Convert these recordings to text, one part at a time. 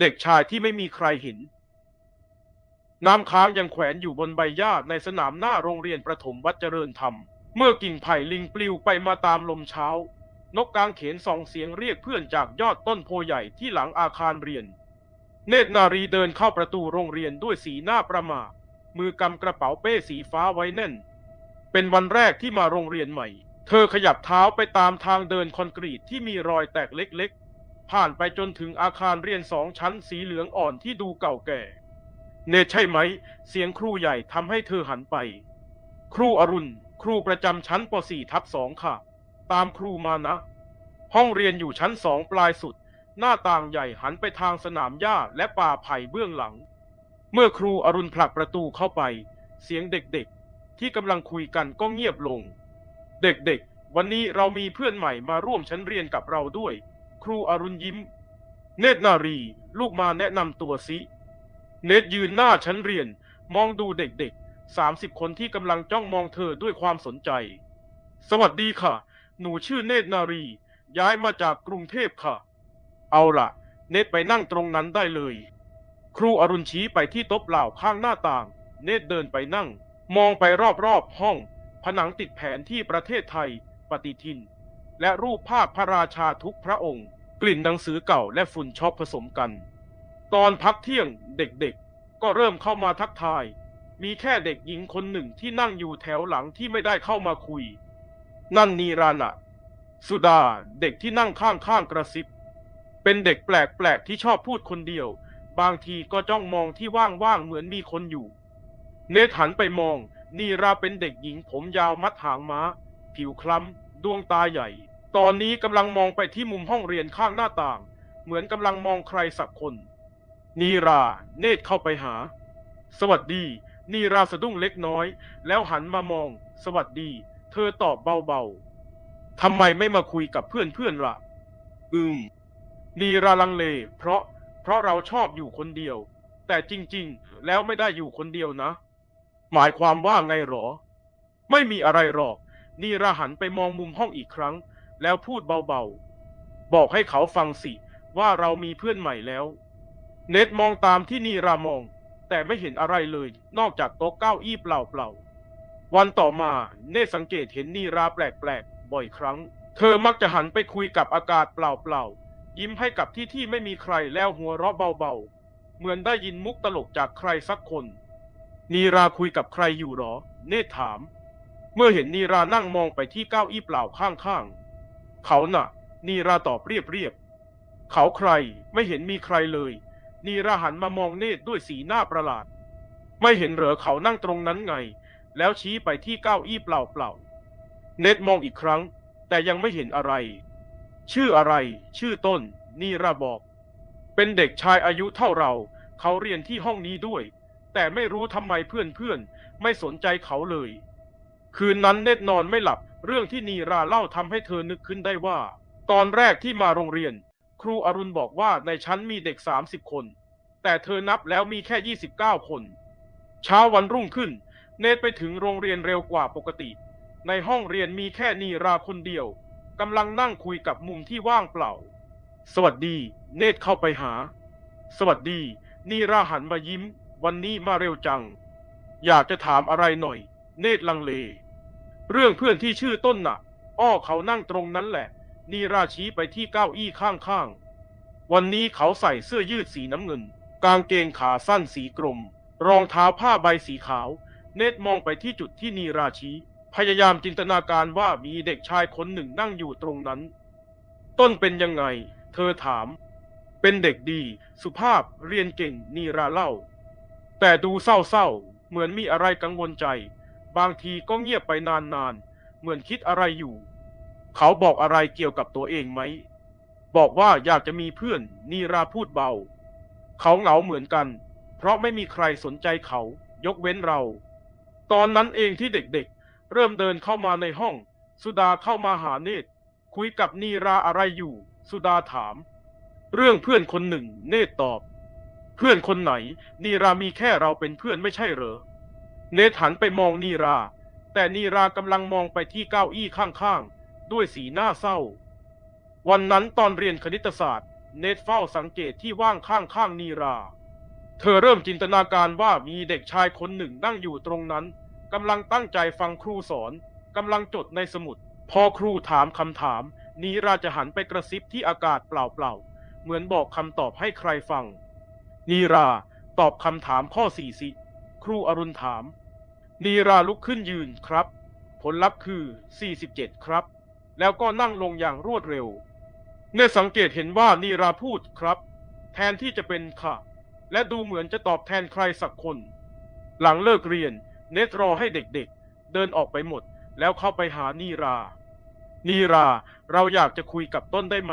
เด็กชายที่ไม่มีใครเห็น น้ำค้างยังแขวนอยู่บนใบหญ้าในสนามหน้าโรงเรียนประถมวัดเจริญธรรม เมื่อกิ่งไผ่ลิงปลิวไปมาตามลมเช้า นกกางเขนส่องเสียงเรียกเพื่อนจากยอดต้นโพใหญ่ที่หลังอาคารเรียน เนตรนารีเดินเข้าประตูโรงเรียนด้วยสีหน้าประหมามือกำกระเป๋าเป้สีฟ้าไว้แน่น เป็นวันแรกที่มาโรงเรียนใหม่ เธอขยับเท้าไปตามทางเดินคอนกรีตที่มีรอยแตกเล็กๆ ผ่านไปจนถึงอาคารเรียนสองชั้นสีเหลืองอ่อนที่ดูเก่าแก่ เนตใช่ไหม เสียงครูใหญ่ทำให้เธอหันไป ครูอรุณ ครูประจำชั้นป .4 ทับสองค่ะ ตามครูมานะ ห้องเรียนอยู่ชั้นสองปลายสุด หน้าต่างใหญ่หันไปทางสนามหญ้าและป่าไผ่เบื้องหลัง เมื่อครูอรุณผลักประตูเข้าไป เสียงเด็กๆ ที่กำลังคุยกันก็เงียบลง เด็กๆ วันนี้เรามีเพื่อนใหม่มาร่วมชั้นเรียนกับเราด้วย ครูอรุณยิ้ม เนตรนารี ลูกมาแนะนำตัวสิเนตรยืนหน้าชั้นเรียน มองดูเด็กๆสามสิบคนที่กำลังจ้องมองเธอด้วยความสนใจ สวัสดีค่ะ หนูชื่อเนตรนารี ย้ายมาจากกรุงเทพค่ะ เอาล่ะ เนตรไปนั่งตรงนั้นได้เลย ครูอรุณชี้ไปที่โต๊ะเปล่าข้างหน้าต่าง เนตรเดินไปนั่ง มองไปรอบๆห้อง ผนังติดแผนที่ประเทศไทย ปฏิทิน และรูปภาพพระราชาทุกพระองค์ กลิ่นหนังสือเก่าและฝุ่นช็อกผสมกัน ตอนพักเที่ยงเด็กๆ ก็เริ่มเข้ามาทักทาย มีแค่เด็กหญิงคนหนึ่งที่นั่งอยู่แถวหลังที่ไม่ได้เข้ามาคุย นั่นนีรานะสุดาเด็กที่นั่งข้างๆกระซิบ เป็นเด็กแปลกๆที่ชอบพูดคนเดียว บางทีก็จ้องมองที่ว่างๆเหมือนมีคนอยู่ เนธันไปมองนีราเป็นเด็กหญิงผมยาวมัดหางม้า ผิวคล้ำ ดวงตาใหญ่ ตอนนี้กำลังมองไปที่มุมห้องเรียนข้างหน้าต่าง เหมือนกำลังมองใครสักคน นีราเนธเข้าไปหา สวัสดี นีราสะดุ้งเล็กน้อย แล้วหันมามอง สวัสดี เธอตอบเบาๆทำไมไม่มาคุยกับเพื่อนๆล่ะ อืม นีราลังเล เพราะ เพราะเราชอบอยู่คนเดียว แต่จริงๆ แล้วไม่ได้อยู่คนเดียวนะ หมายความว่าไงหรอ ไม่มีอะไรหรอก นีราหันไปมองมุมห้องอีกครั้ง แล้วพูดเบาๆ บอกให้เขาฟังสิ ว่าเรามีเพื่อนใหม่แล้ว เนตมองตามที่นีรามอง แต่ไม่เห็นอะไรเลย นอกจากโต๊ะเก้าอี้เปล่าๆ วันต่อมาเนตสังเกตเห็นนีราแปลกๆ บ่อยครั้ง เธอมักจะหันไปคุยกับอากาศเปล่าๆ ยิ้มให้กับที่ที่ไม่มีใครแล้วหัวเราะเบาๆ เหมือนได้ยินมุกตลกจากใครสักคน นีราคุยกับใครอยู่หรอ เนตถาม เมื่อเห็นนีรานั่งมองไปที่เก้าอี้เปล่าข้างๆ เขาหน่ะ นีราตอบเรียบๆเขาใครไม่เห็นมีใครเลย นีราหันมามองเนตด้วยสีหน้าประหลาด ไม่เห็นเหรอเขานั่งตรงนั้นไง แล้วชี้ไปที่เก้าอี้เปล่าๆเนตมองอีกครั้ง แต่ยังไม่เห็นอะไร ชื่ออะไร ชื่อต้น นีราบอก เป็นเด็กชายอายุเท่าเรา เขาเรียนที่ห้องนี้ด้วย แต่ไม่รู้ทำไมเพื่อนๆไม่สนใจเขาเลย คืนนั้นเนตนอนไม่หลับ เรื่องที่นีราเล่าทำให้เธอนึกขึ้นได้ว่า ตอนแรกที่มาโรงเรียน ครูอรุณบอกว่าในชั้นมีเด็ก 30 คน แต่เธอนับแล้วมีแค่ 29 คน เช้าวันรุ่งขึ้น เนตไปถึงโรงเรียนเร็วกว่าปกติ ในห้องเรียนมีแค่นีราคนเดียวกำลังนั่งคุยกับมุมที่ว่างเปล่า สวัสดี เนตเข้าไปหา สวัสดี นีราหันมายิ้ม วันนี้มาเร็วจัง อยากจะถามอะไรหน่อย เนตลังเล เรื่องเพื่อนที่ชื่อต้นน่ะ อ้อเขานั่งตรงนั้นแหละ นีราชี้ไปที่เก้าอี้ข้างๆ วันนี้เขาใส่เสื้อยืดสีน้ำเงิน กางเกงขาสั้นสีกรม รองเท้าผ้าใบสีขาว เนตมองไปที่จุดที่นีราชี้พยายามจินตนาการว่ามีเด็กชายคนหนึ่งนั่งอยู่ตรงนั้น ต้นเป็นยังไง เธอถาม เป็นเด็กดี สุภาพเรียนเก่งนีราเล่า แต่ดูเศร้าๆ เหมือนมีอะไรกังวลใจ บางทีก็เงียบไปนานๆ เหมือนคิดอะไรอยู่ เขาบอกอะไรเกี่ยวกับตัวเองไหม บอกว่าอยากจะมีเพื่อน นีราพูดเบา เขาเหงาเหมือนกัน เพราะไม่มีใครสนใจเขา ยกเว้นเรา ตอนนั้นเองที่เด็กๆ เริ่มเดินเข้ามาในห้อง สุดาเข้ามาหาเนตร คุยกับนีราอะไรอยู่ สุดาถาม เรื่องเพื่อนคนหนึ่ง เนตรตอบ เพื่อนคนไหน นีรามีแค่เราเป็นเพื่อนไม่ใช่เหรอ เนธหันไปมองนีรา แต่นีรากำลังมองไปที่เก้าอี้ข้างๆ ด้วยสีหน้าเศร้า วันนั้นตอนเรียนคณิตศาสตร์ เนตเฝ้าสังเกตที่ว่างข้างข้างนีรา เธอเริ่มจินตนาการว่ามีเด็กชายคนหนึ่งนั่งอยู่ตรงนั้นกำลังตั้งใจฟังครูสอนกำลังจดในสมุด พอครูถามคำถาม นีราจะหันไปกระซิบที่อากาศเปล่าๆเหมือนบอกคำตอบให้ใครฟัง นีราตอบคำถามข้อสี่สิ ครูอรุณถาม นีราลุกขึ้นยืนครับ ผลลัพธ์คือ 47 ครับ แล้วก็นั่งลงอย่างรวดเร็ว เนตสังเกตเห็นว่านีราพูดครับ แทนที่จะเป็นค่ะ และดูเหมือนจะตอบแทนใครสักคน หลังเลิกเรียน เนตรอให้เด็กๆ เดินออกไปหมด แล้วเข้าไปหานีรา นีราเราอยากจะคุยกับต้นได้ไหม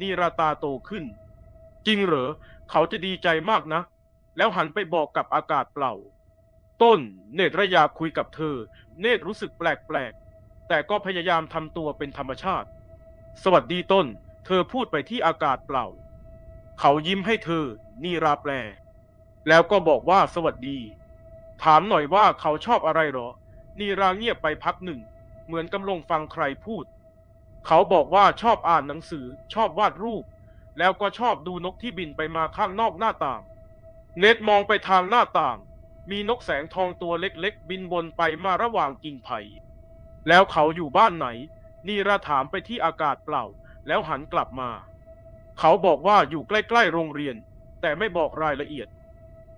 นีราตาโตขึ้น จริงเหรอ เขาจะดีใจมากนะ แล้วหันไปบอกกับอากาศเปล่า ต้นเนตรอยากคุยกับเธอ เนตรรู้สึกแปลกๆ แต่ก็พยายามทำตัวเป็นธรรมชาติ สวัสดีต้น เธอพูดไปที่อากาศเปล่า เขายิ้มให้เธอ นีราแปล แล้วก็บอกว่าสวัสดี ถามหน่อยว่าเขาชอบอะไรหรอ นีราเงียบไปพักหนึ่ง เหมือนกำลังฟังใครพูด เขาบอกว่าชอบอ่านหนังสือ ชอบวาดรูป แล้วก็ชอบดูนกที่บินไปมาข้างนอกหน้าต่าง เนตมองไปทางหน้าต่าง มีนกแสงทองตัวเล็กๆ บินบนไปมาระหว่างกิ่งไผ่ แล้วเขาอยู่บ้านไหน นีราถามไปที่อากาศเปล่า แล้วหันกลับมา เขาบอกว่าอยู่ใกล้ๆโรงเรียน แต่ไม่บอกรายละเอียด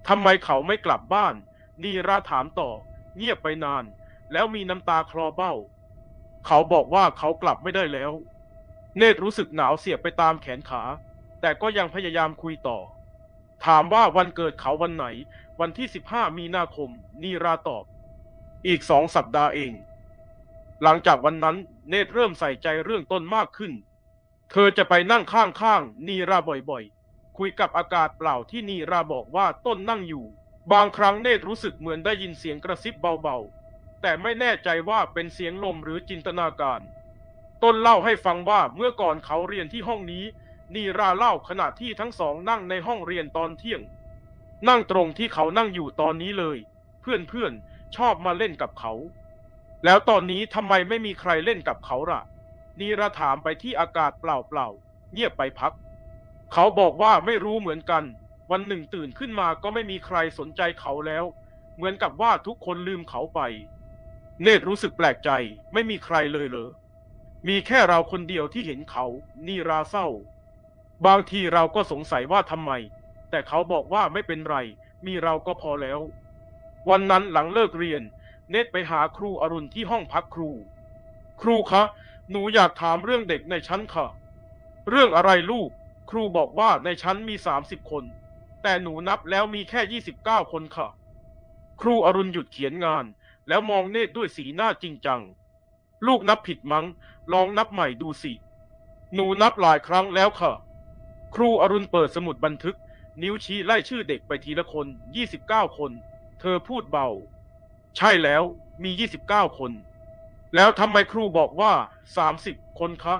ทำไมเขาไม่กลับบ้าน นีราถามต่อ เงียบไปนาน แล้วมีน้ำตาคลอเบ้า เขาบอกว่าเขากลับไม่ได้แล้ว เนตรรู้สึกหนาวเสียบไปตามแขนขา แต่ก็ยังพยายามคุยต่อ ถามว่าวันเกิดเขาวันไหน วันที่ 15 มีนาคม นีราตอบ อีกสองสัปดาห์เอง หลังจากวันนั้นเนตรเริ่มใส่ใจเรื่องต้นมากขึ้น เธอจะไปนั่งข้างๆนีราบ่อยๆ คุยกับอากาศเปล่าที่นีราบอกว่าต้นนั่งอยู่ บางครั้งเนตรรู้สึกเหมือนได้ยินเสียงกระซิบเบาๆ แต่ไม่แน่ใจว่าเป็นเสียงลมหรือจินตนาการ ต้นเล่าให้ฟังว่าเมื่อก่อนเขาเรียนที่ห้องนี้นีราเล่าขณะที่ทั้งสองนั่งในห้องเรียนตอนเที่ยง นั่งตรงที่เขานั่งอยู่ตอนนี้เลย เพื่อนๆชอบมาเล่นกับเขา แล้วตอนนี้ทำไมไม่มีใครเล่นกับเขาล่ะนีราถามไปที่อากาศเปล่าๆเงียบไปพัก เขาบอกว่าไม่รู้เหมือนกัน วันหนึ่งตื่นขึ้นมาก็ไม่มีใครสนใจเขาแล้ว เหมือนกับว่าทุกคนลืมเขาไป เนตรรู้สึกแปลกใจไม่มีใครเลยเหรอมีแค่เราคนเดียวที่เห็นเขา นีราเศร้า บางทีเราก็สงสัยว่าทำไม แต่เขาบอกว่าไม่เป็นไร มีเราก็พอแล้ว วันนั้นหลังเลิกเรียน เนตไปหาครูอรุณที่ห้องพักครู ครูคะ หนูอยากถามเรื่องเด็กในชั้นค่ะ เรื่องอะไรลูก ครูบอกว่าในชั้นมีสามสิบคน แต่หนูนับแล้วมีแค่ยี่สิบเก้าคนค่ะ ครูอรุณหยุดเขียนงาน แล้วมองเนตด้วยสีหน้าจริงจัง ลูกนับผิดมั้ง ลองนับใหม่ดูสิ หนูนับหลายครั้งแล้วค่ะ ครูอรุณเปิดสมุดบันทึก นิ้วชี้ไล่ชื่อเด็กไปทีละคน29คน เธอพูดเบา ใช่แล้วมี29คน แล้วทำไมครูบอกว่า30คนคะ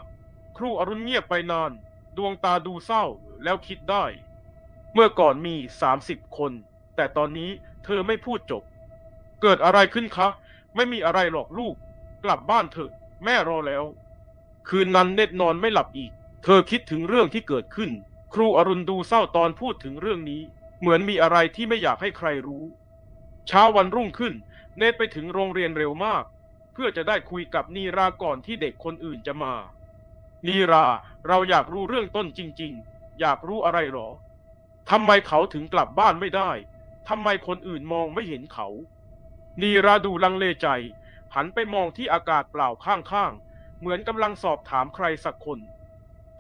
ครูอรุณเงียบไปนาน ดวงตาดูเศร้าแล้วคิดได้ เมื่อก่อนมี30คน แต่ตอนนี้เธอไม่พูดจบ เกิดอะไรขึ้นคะ ไม่มีอะไรหรอกลูก กลับบ้านเถอะ แม่รอแล้ว คืนนั้นเน็ตนอนไม่หลับอีก เธอคิดถึงเรื่องที่เกิดขึ้น ครูอรุณดูเศร้าตอนพูดถึงเรื่องนี้ เหมือนมีอะไรที่ไม่อยากให้ใครรู้ เช้าวันรุ่งขึ้น เนตไปถึงโรงเรียนเร็วมาก เพื่อจะได้คุยกับนีราก่อนที่เด็กคนอื่นจะมา นีราเราอยากรู้เรื่องต้นจริง ๆ อยากรู้อะไรหรอทำไมเขาถึงกลับบ้านไม่ได้ทำไมคนอื่นมองไม่เห็นเขา นีราดูลังเลใจ หันไปมองที่อากาศเปล่าข้างๆ เหมือนกำลังสอบถามใครสักคน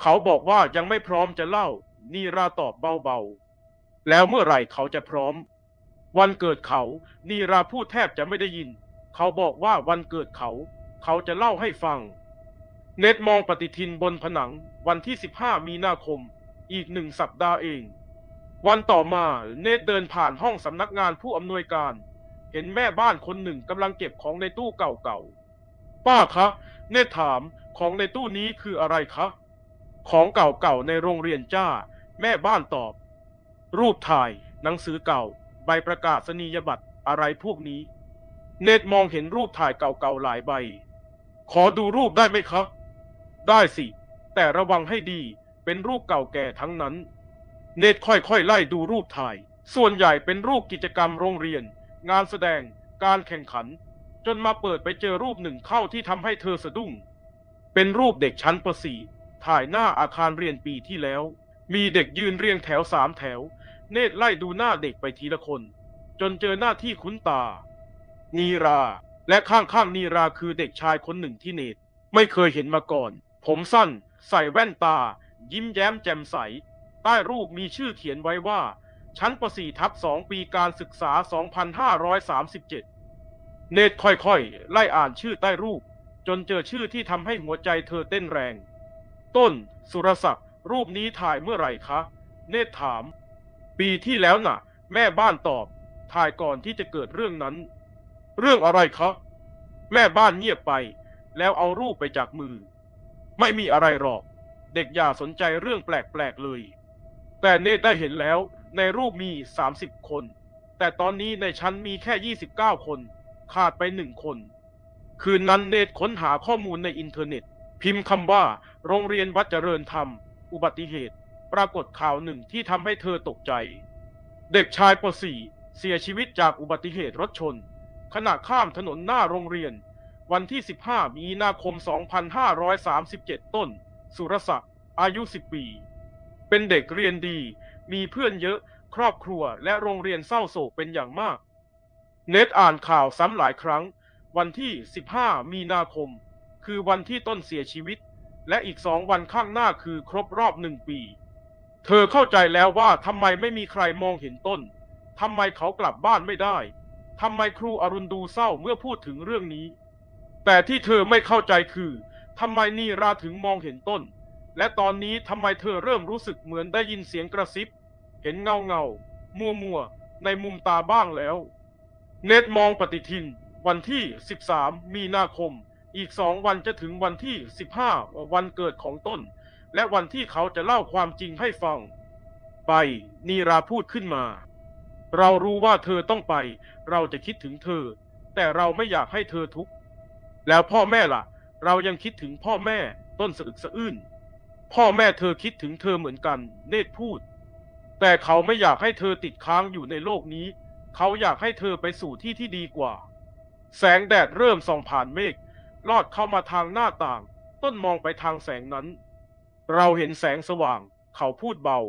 เขาบอกว่ายังไม่พร้อมจะเล่า นีราตอบเบาๆ แล้วเมื่อไหร่เขาจะพร้อม วันเกิดเขา นีราพูดแทบจะไม่ได้ยิน เขาบอกว่าวันเกิดเขา เขาจะเล่าให้ฟัง เนตมองปฏิทินบนผนัง วันที่ 15 มีนาคม อีกหนึ่งสัปดาห์เอง วันต่อมาเนตเดินผ่านห้องสำนักงานผู้อำนวยการ เห็นแม่บ้านคนหนึ่งกำลังเก็บของในตู้เก่าๆ ป้าคะ เนตถามของในตู้นี้คืออะไรคะ ของเก่าๆในโรงเรียนจ้า แม่บ้านตอบ รูปถ่าย หนังสือเก่า ใบประกาศนียบัตรอะไรพวกนี้ เนตมองเห็นรูปถ่ายเก่าๆหลายใบ ขอดูรูปได้ไหมคะได้สิ แต่ระวังให้ดี เป็นรูปเก่าแก่ทั้งนั้น เนตค่อยๆไล่ดูรูปถ่าย ส่วนใหญ่เป็นรูปกิจกรรมโรงเรียน งานแสดง การแข่งขัน จนมาเปิดไปเจอรูปหนึ่งเข้าที่ทำให้เธอสะดุ้ง เป็นรูปเด็กชั้นประสี ถ่ายหน้าอาคารเรียนปีที่แล้ว มีเด็กยืนเรียงแถวสามแถว เนตรไล่ดูหน้าเด็กไปทีละคน จนเจอหน้าที่คุ้นตา นีรา และข้างๆนีราคือเด็กชายคนหนึ่งที่เนตรไม่เคยเห็นมาก่อน ผมสั้น ใส่แว่นตา ยิ้มแย้มแจ่มใส ใต้รูปมีชื่อเขียนไว้ว่า ชั้นประสี่ทับสองปีการศึกษา 2537 เนตรค่อยๆ ไล่อ่านชื่อใต้รูป จนเจอชื่อที่ทำให้หัวใจเธอเต้นแรง ต้น สุรศักดิ์รูปนี้ถ่ายเมื่อไหร่คะ เนตรถาม ปีที่แล้วน่ะ แม่บ้านตอบ ถ่ายก่อนที่จะเกิดเรื่องนั้น เรื่องอะไรคะ แม่บ้านเงียบไป แล้วเอารูปไปจากมือ ไม่มีอะไรหรอก เด็กอย่าสนใจเรื่องแปลกๆเลย แต่เนตรได้เห็นแล้ว ในรูปมี 30 คน แต่ตอนนี้ในชั้นมีแค่ 29 คน ขาดไปหนึ่งคน คืนนั้นเนตรค้นหาข้อมูลในอินเทอร์เน็ต พิมพ์คำว่า โรงเรียนวัดเจริญธรรม อุบัติเหตุ ปรากฏข่าวหนึ่งที่ทำให้เธอตกใจ เด็กชายป .4 เสียชีวิตจากอุบัติเหตุรถชน ขณะข้ามถนนหน้าโรงเรียน วันที่ 15 มีนาคม 2537 ต้น สุรศักดิ์อายุ 10 ปี เป็นเด็กเรียนดี มีเพื่อนเยอะ ครอบครัวและโรงเรียนเศร้าโศกเป็นอย่างมาก เน็ตอ่านข่าวซ้ำหลายครั้ง วันที่ 15 มีนาคม คือวันที่ต้นเสียชีวิต และอีกสองวันข้างหน้าคือครบรอบหนึ่งปี เธอเข้าใจแล้วว่าทำไมไม่มีใครมองเห็นต้นทำไมเขากลับบ้านไม่ได้ทำไมครูอรุณดูเศร้าเมื่อพูดถึงเรื่องนี้ แต่ที่เธอไม่เข้าใจคือทำไมนีราถึงมองเห็นต้น และตอนนี้ทำไมเธอเริ่มรู้สึกเหมือนได้ยินเสียงกระซิบ เห็นเงาเงามัวมัวในมุมตาบ้างแล้ว เนตมองปฏิทิน วันที่ 13 มีนาคม อีกสองวันจะถึงวันที่15วันเกิดของต้น และวันที่เขาจะเล่าความจริงให้ฟัง ไปนีราพูดขึ้นมา เรารู้ว่าเธอต้องไป เราจะคิดถึงเธอ แต่เราไม่อยากให้เธอทุกข์ แล้วพ่อแม่ล่ะ เรายังคิดถึงพ่อแม่ต้นสะอึกสะอื้นพ่อแม่เธอคิดถึงเธอเหมือนกัน เนตรพูด แต่เขาไม่อยากให้เธอติดค้างอยู่ในโลกนี้ เขาอยากให้เธอไปสู่ที่ที่ดีกว่า แสงแดดเริ่มส่องผ่านเมฆ ลอดเข้ามาทางหน้าต่าง ต้นมองไปทางแสงนั้น เราเห็นแสงสว่าง เขาพูดเบา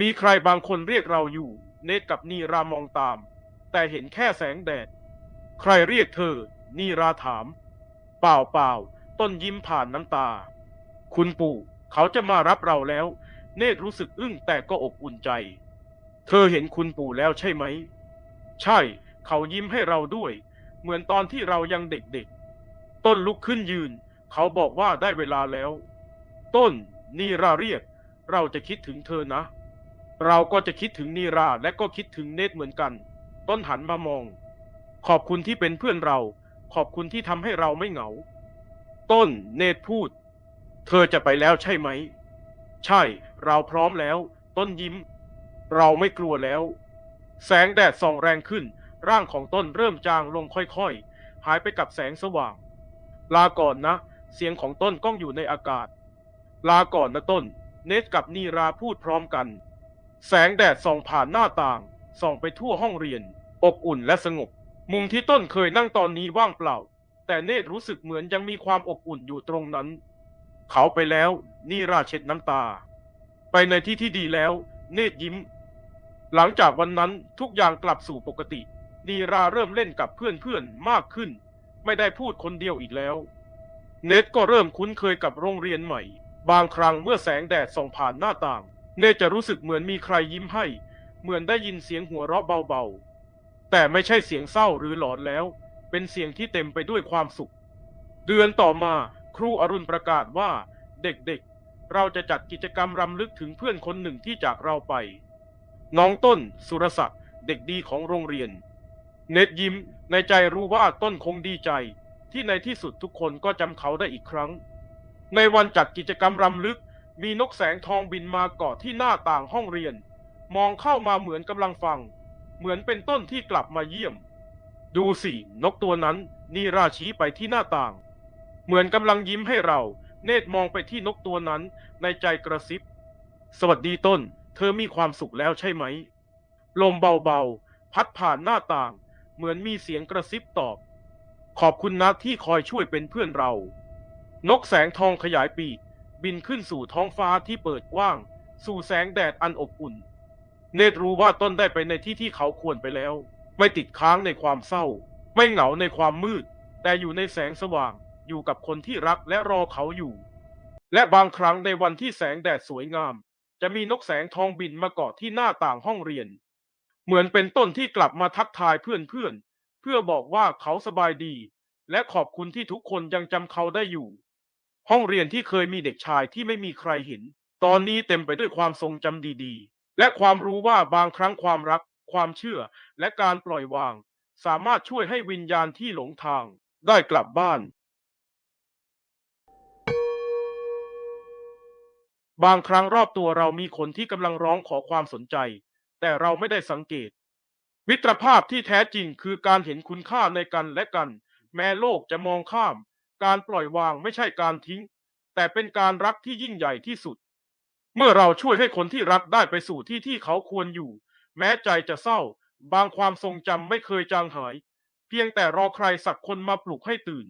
มีใครบางคนเรียกเราอยู่ เนตกับนีรามองตาม แต่เห็นแค่แสงแดด ใครเรียกเธอ นีราถาม เปล่าเปล่าต้นยิ้มผ่านน้ำตา คุณปู่ เขาจะมารับเราแล้ว เนตรรู้สึกอึ้งแต่ก็อบอุ่นใจ เธอเห็นคุณปู่แล้วใช่ไหม ใช่ เขายิ้มให้เราด้วย เหมือนตอนที่เรายังเด็กๆ ต้นลุกขึ้นยืน เขาบอกว่าได้เวลาแล้ว ต้นนีราเรียก เราจะคิดถึงเธอนะ เราก็จะคิดถึงนีราและก็คิดถึงเนตเหมือนกัน ต้นหันมามอง ขอบคุณที่เป็นเพื่อนเรา ขอบคุณที่ทำให้เราไม่เหงา ต้นเนตพูด เธอจะไปแล้วใช่ไหม ใช่ เราพร้อมแล้ว ต้นยิ้ม เราไม่กลัวแล้ว แสงแดดส่องแรงขึ้น ร่างของต้นเริ่มจางลงค่อยๆ หายไปกับแสงสว่าง ลาก่อนนะ เสียงของต้นก้องอยู่ในอากาศ ลาก่อนนะต้น เนตกับนีราพูดพร้อมกัน แสงแดดส่องผ่านหน้าต่าง ส่องไปทั่วห้องเรียน อบอุ่นและสงบ มุมที่ต้นเคยนั่งตอนนี้ว่างเปล่า แต่เนตรู้สึกเหมือนยังมีความอบอุ่นอยู่ตรงนั้น เขาไปแล้วนี่ราเช็ดน้ำตา ไปในที่ที่ดีแล้ว เนตยิ้ม หลังจากวันนั้นทุกอย่างกลับสู่ปกตินีราเริ่มเล่นกับเพื่อนๆมากขึ้น ไม่ได้พูดคนเดียวอีกแล้ว เนตก็เริ่มคุ้นเคยกับโรงเรียนใหม่ บางครั้งเมื่อแสงแดดส่องผ่านหน้าต่าง เนตจะรู้สึกเหมือนมีใครยิ้มให้ เหมือนได้ยินเสียงหัวเราะเบาๆ แต่ไม่ใช่เสียงเศร้าหรือหลอนแล้ว เป็นเสียงที่เต็มไปด้วยความสุข เดือนต่อมาครูอรุณประกาศว่า เด็กๆ เราจะจัดกิจกรรมรำลึกถึงเพื่อนคนหนึ่งที่จากเราไป น้องต้น สุรศักดิ์เด็กดีของโรงเรียน เน็ตยิ้มในใจรู้ว่าต้นคงดีใจ ที่ในที่สุดทุกคนก็จำเขาได้อีกครั้ง ในวันจัดกิจกรรมรำลึก มีนกแสงทองบินมาเกาะที่หน้าต่างห้องเรียน มองเข้ามาเหมือนกำลังฟัง เหมือนเป็นต้นที่กลับมาเยี่ยม ดูสินกตัวนั้นนี่ราชี้ไปที่หน้าต่าง เหมือนกำลังยิ้มให้เรา เนตรมองไปที่นกตัวนั้น ในใจกระซิบ สวัสดีต้น เธอมีความสุขแล้วใช่ไหม ลมเบาๆ พัดผ่านหน้าต่าง เหมือนมีเสียงกระซิบตอบ ขอบคุณนะที่คอยช่วยเป็นเพื่อนเรา นกแสงทองขยายปีกบินขึ้นสู่ท้องฟ้าที่เปิดกว้าง สู่แสงแดดอันอบอุ่น เนตรรู้ว่าต้นได้ไปในที่ที่เขาควรไปแล้ว ไม่ติดค้างในความเศร้า ไม่เหงาในความมืด แต่อยู่ในแสงสว่าง อยู่กับคนที่รักและรอเขาอยู่ และบางครั้งในวันที่แสงแดดสวยงาม จะมีนกแสงทองบินมาเกาะที่หน้าต่างห้องเรียน เหมือนเป็นต้นที่กลับมาทักทายเพื่อนๆเพื่อบอกว่าเขาสบายดี และขอบคุณที่ทุกคนยังจำเขาได้อยู่ ห้องเรียนที่เคยมีเด็กชายที่ไม่มีใครเห็น ตอนนี้เต็มไปด้วยความทรงจำดีๆ และความรู้ว่าบางครั้งความรัก ความเชื่อ และการปล่อยวาง สามารถช่วยให้วิญญาณที่หลงทาง ได้กลับบ้าน บางครั้งรอบตัวเรามีคนที่กำลังร้องขอความสนใจ แต่เราไม่ได้สังเกต มิตรภาพที่แท้จริงคือการเห็นคุณค่าในกันและกัน แม้โลกจะมองข้าม การปล่อยวางไม่ใช่การทิ้ง แต่เป็นการรักที่ยิ่งใหญ่ที่สุด เมื่อเราช่วยให้คนที่รักได้ไปสู่ที่ที่เขาควรอยู่ แม้ใจจะเศร้า บางความทรงจำไม่เคยจางหาย เพียงแต่รอใครสักคนมาปลุกให้ตื่น